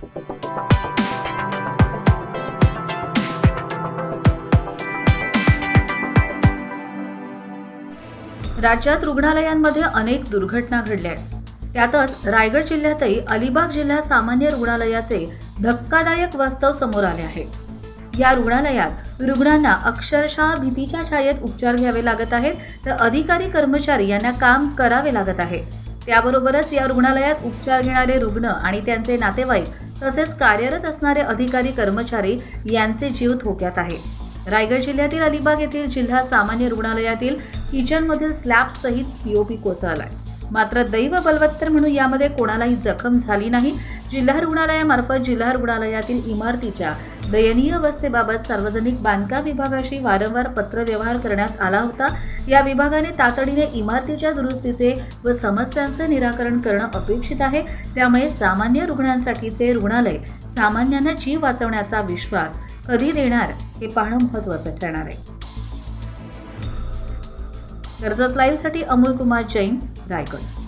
राज्यात रुग्णालयांमध्ये अनेक दुर्घटना घडल्या आहेत. त्यातच रायगड जिल्ह्यातही अलिबाग जिल्हा सामान्य रुग्णालयाचे धक्कादायक वास्तव समोर आले आहे. या रुग्णालयात रुग्णांना अक्षरशः भीतीच्या छायेत उपचार घ्यावे लागत आहेत तर अधिकारी कर्मचारी यांना काम करावे लागत आहे. त्याबरोबरच या रुग्णालयात उपचार घेणारे रुग्ण आणि त्यांचे नातेवाईक तसेच कार्यरत असणारे अधिकारी कर्मचारी यांचे जीव धोक्यात आहे. रायगड जिल्ह्यातील अलिबाग येथील जिल्हा सामान्य रुग्णालयातील किचनमधील स्लॅब सहित पीओपी कोसळला मात्र दैव बलवत्तर म्हणून यामध्ये कोणालाही जखम झाली नाही. जिल्हा रुग्णालयामार्फत जिल्हा रुग्णालयातील इमारतीच्या दयनीय अवस्थेबाबत सार्वजनिक बांधकाम विभागाशी वारंवार पत्रव्यवहार करण्यात आला होता. या विभागाने तातडीने इमारतीच्या दुरुस्तीचे व समस्यांचे निराकरण करणं अपेक्षित आहे. त्यामुळे सामान्य रुग्णांसाठीचे रुग्णालय सामान्यांना जीव वाचवण्याचा विश्वास कधी देणार हे पाहणं महत्त्वाचं ठरणार आहे. कर्जत लाईव्हसाठी अमोल कुमार जैन रायगड.